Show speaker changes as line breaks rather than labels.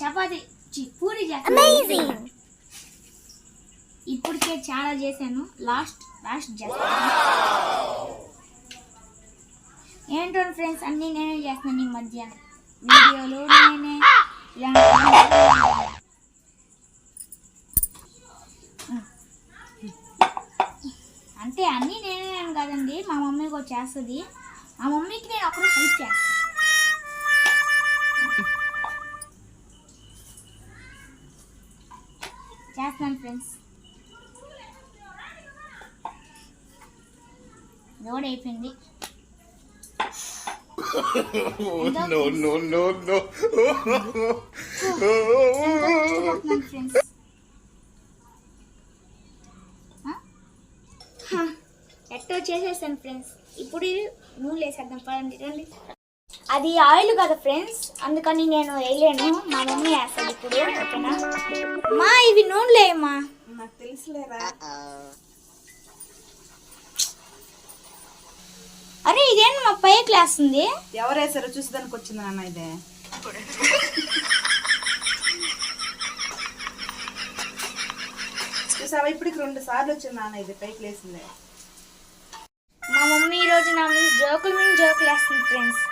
చపాతి పూరి చేస్తాను ఇప్పటికే చాలా చేశాను. లాస్ట్ లాస్ట్ చేస్తాను. ఏంటో ఫ్రెండ్స్ అన్నీ నేనే చేస్తున్నాను ఈ మధ్య. వీడియోలు నేనే అంటే అన్నీ నేనే అని కదండి మా మమ్మీ కూడా చేస్తుంది. మా మమ్మీకి నేను అప్పుడు హెల్ప్ చేస్తాను. చేస్తున్నాను ఫ్రెండ్స్. లోడ్ అయిపోయింది.
No, no, no, no.
కష్టపడుతున్నాను ఫ్రెండ్స్ ఎట్టో చేసేసాను ఫ్రెండ్స్. ఇప్పుడు నూనె వేసేద్దాం. పదండి రండి. అది ఆయిల్ కదా ఫ్రెండ్స్. అందుకని నేను వేయలేను మా మమ్మీ వేస్తుంది ఇప్పుడు ఓకేనా? మా ఇవి నూనెలే అమ్మా
నాకు తెలుసులేరా?
అరే ఇదేంటి మా పైకి లేస్తుంది
ఎవరు వేసారో చూసేదానికి వచ్చింది నాన్న ఇదే. చూసావా? ఇప్పటికి రెండు సార్లు వచ్చింది నాన్న ఇది పైకి లేసిందే
మా మమ్మీ ఈ రోజు నా మీద జోకుల మీద జోకులు వేస్తుంది ఫ్రెండ్స్.